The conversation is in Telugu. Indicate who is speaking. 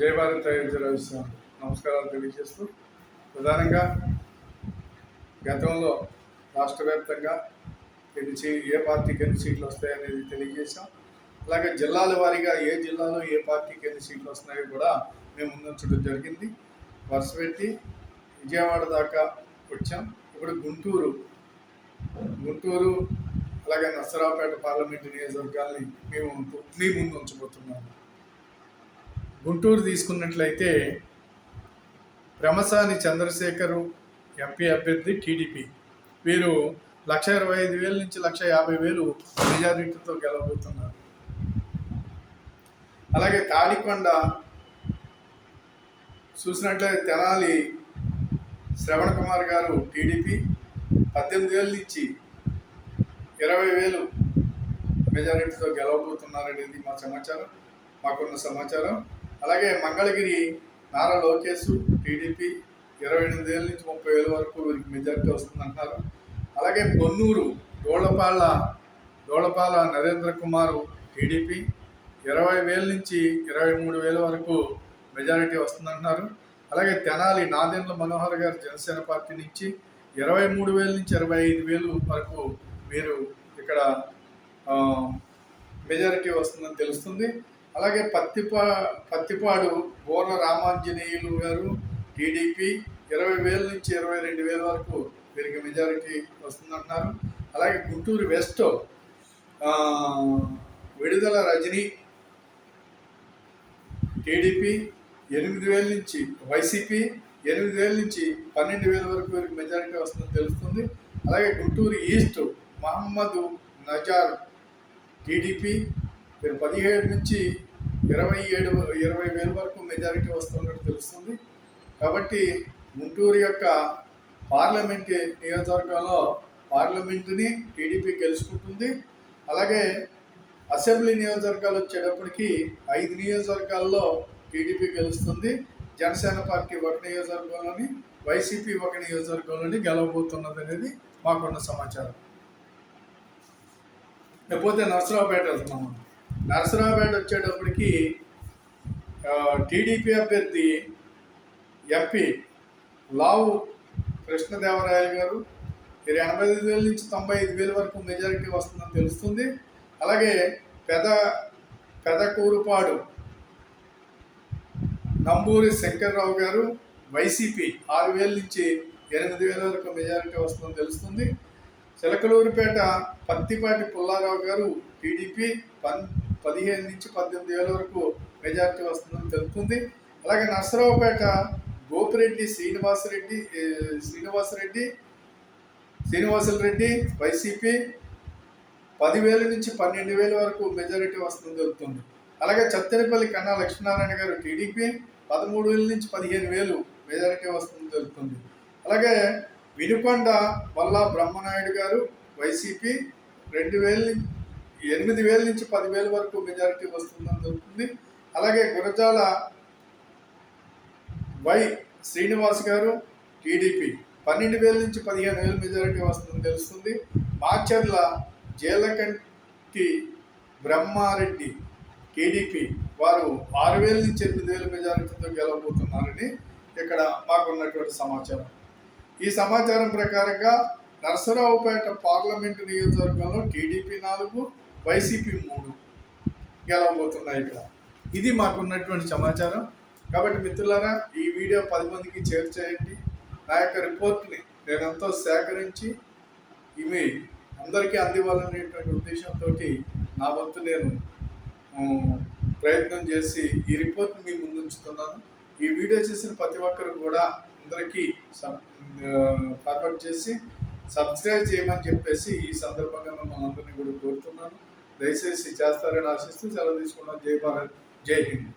Speaker 1: జై భారత్ అయోధ్య నమస్కారాలు తెలియజేస్తూ ప్రధానంగా గతంలో రాష్ట్ర వ్యాప్తంగా ఎన్ని ఏ పార్టీకి ఎన్ని సీట్లు వస్తాయనేది తెలియజేశాం. అలాగే జిల్లాల వారీగా ఏ జిల్లాలో ఏ పార్టీకి ఎన్ని సీట్లు వస్తున్నాయో కూడా మేము ముందుంచడం జరిగింది. వరుస పెట్టి విజయవాడ దాకా వచ్చాం. ఇప్పుడు గుంటూరు గుంటూరు అలాగే నర్సరావుపేట పార్లమెంటు నియోజకవర్గాల్ని మేము మీ ముందు ఉంచబోతున్నాము. గుంటూరు తీసుకున్నట్లయితే ప్రమసాని చంద్రశేఖరు ఎంపీ అభ్యర్థి టీడీపీ. వీరు లక్ష ఇరవై ఐదు వేల నుంచి లక్ష యాభై వేలు మెజారిటీతో గెలవబోతున్నారు. అలాగే తాడికొండ చూసినట్లయితే తెనాలి శ్రవణ్ కుమార్ గారు టీడీపీ. పద్దెనిమిది వేల నుంచి ఇరవై వేలు మెజారిటీతో గెలవబోతున్నారనేది మా సమాచారం మాకున్న సమాచారం. అలాగే మంగళగిరి నారా లోకేష్ టీడీపీ ఇరవై ఎనిమిది ఏళ్ళ నుంచి ముప్పై వేల వరకు వీరికి మెజారిటీ వస్తుందంటారు అలాగే పొన్నూరు డోళపాళ్ళ డోళపాల నరేంద్ర కుమార్ టీడీపీ ఇరవై వేల నుంచి ఇరవై మూడు వేల వరకు మెజారిటీ వస్తుందంటున్నారు అలాగే తెనాలి నాదెండ్ల మనోహర్ గారు జనసేన పార్టీ నుంచి ఇరవై మూడు వేల నుంచి ఇరవై ఐదు వేలు వరకు మీరు ఇక్కడ మెజారిటీ వస్తుందని తెలుస్తుంది. అలాగే పత్తిపా పత్తిపాడు బోర్ల రామాంజనేయులు గారు టీడీపీ ఇరవై వేల నుంచి ఇరవై రెండు వేల వరకు వీరికి మెజారిటీ వస్తుందంటున్నారు. అలాగే గుంటూరు వెస్ట్ విడుదల రజనీ టీడీపీ ఎనిమిది వేల నుంచి వైసీపీ ఎనిమిది వేల నుంచి పన్నెండు వేల వరకు వీరికి మెజారిటీ వస్తుందని తెలుస్తుంది. అలాగే గుంటూరు ఈస్ట్ మహమ్మద్ నజార్ టీడీపీ వీరు పదిహేడు నుంచి ఇరవై ఏడు ఇరవై వేల వరకు మెజారిటీ వస్తున్నట్టు తెలుస్తుంది. కాబట్టి గుంటూరు యొక్క పార్లమెంట్ నియోజకవర్గంలో పార్లమెంటుని టీడీపీ గెలుచుకుంటుంది. అలాగే అసెంబ్లీ నియోజకవర్గాలు వచ్చేటప్పటికి ఐదు నియోజకవర్గాల్లో టీడీపీ గెలుస్తుంది. జనసేన పార్టీ ఒక నియోజకవర్గంలోని వైసీపీ ఒక నియోజకవర్గంలోని గెలవబోతున్నది అనేది మాకున్న సమాచారం. లేకపోతే నర్సరావుపేట వెళ్తున్నాం నరసరావుపేట వచ్చేటప్పటికి టీడీపీ అభ్యర్థి ఎంపీ లావు కృష్ణదేవరాయలు గారు మీరు ఎనభై ఐదు వేల నుంచి తొంభై ఐదు వేల వరకు మెజారిటీ వస్తుందని తెలుస్తుంది. అలాగే పెద పెదకూరుపాడు నంబూరి శంకర్రావు గారు వైసీపీ ఆరు వేల నుంచి ఎనిమిది వేల వరకు మెజారిటీ వస్తుందని తెలుస్తుంది. చిలకలూరిపేట పత్తిపాటి పుల్లారావు గారు టీడీపీ పన్ పదిహేను నుంచి పద్దెనిమిది వేల వరకు మెజారిటీ వస్తుందని తెలుపుతుంది. అలాగే నర్సరావుపేట గోపిరెడ్డి శ్రీనివాసరెడ్డి శ్రీనివాసరెడ్డి శ్రీనివాసుల రెడ్డి వైసీపీ పదివేల నుంచి పన్నెండు వేల వరకు మెజారిటీ వస్తుందని తెలుపుతుంది. అలాగే చత్తెనపల్లి కన్నా లక్ష్మీనారాయణ గారు టీడీపీ పదమూడు వేల నుంచి పదిహేను వేలు మెజారిటీ వస్తుందని తెలుపుతుంది. అలాగే వినుకొండ వల్ల బ్రహ్మనాయుడు గారు వైసీపీ రెండు వేల ఎనిమిది వేల నుంచి పదివేల వరకు మెజారిటీ వస్తుందని జరుగుతుంది అలాగే గురజాల వై శ్రీనివాస్ గారు టీడీపీ పన్నెండు వేల నుంచి పదిహేను వేల మెజారిటీ వస్తుందని తెలుస్తుంది. మాచర్ల జేలకంటి బ్రహ్మారెడ్డి టీడీపీ వారు ఆరు వేల నుంచి ఎనిమిది వేల మెజారిటీతో గెలవబోతున్నారని ఇక్కడ మాకున్నటువంటి సమాచారం. ఈ సమాచారం ప్రకారంగా నరసరావుపేట పార్లమెంటు నియోజకవర్గంలో టీడీపీ నాలుగు వైసీపీ మూడు గెలవబోతున్నాయి ఇక్కడ. ఇది మాకున్నటువంటి సమాచారం. కాబట్టి మిత్రులారా ఈ వీడియో పది మందికి షేర్ చేయండి. నా యొక్క రిపోర్ట్ని నేను ఎంతో సేకరించి ఇవి అందరికీ అందివ్వాలనేటువంటి ఉద్దేశంతో నా వంతు నేను ప్రయత్నం చేసి ఈ రిపోర్ట్ మీ ముందు ఉంచుతున్నాను ఈ వీడియో చేసిన ప్రతి ఒక్కరు కూడా అందరికీ ఫార్వర్డ్ చేసి సబ్స్క్రైబ్ చేయమని చెప్పేసి ఈ సందర్భంగా మిమ్మల్ని అందరినీ కూడా కోరుతున్నాను. దయచేసి చేస్తారని ఆశిస్తూ సెలవు తీసుకున్నాం. జై భారత్. జై హింద్.